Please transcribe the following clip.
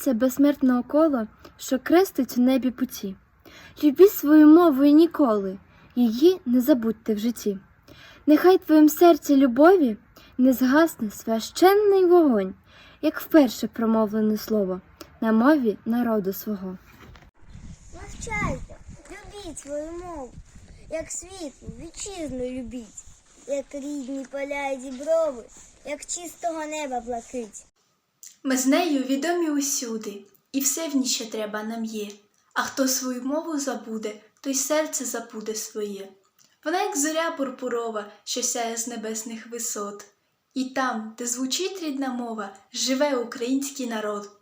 серця безсмертного кола, що крестить у небі путі. Любіть свою мову і ніколи, її не забудьте в житті. Нехай твоїм серці любові не згасне священний вогонь, як вперше промовлене слово на мові народу свого. Навчайте, любіть свою мову, як світлу, вітчизну любіть, як рідні поля і діброви, як чистого неба блакить. Ми з нею відомі усюди, і все в ній ще треба нам є. А хто свою мову забуде, той серце забуде своє. Вона, як зоря пурпурова, що сяє з небесних висот. І там, де звучить рідна мова, живе український народ.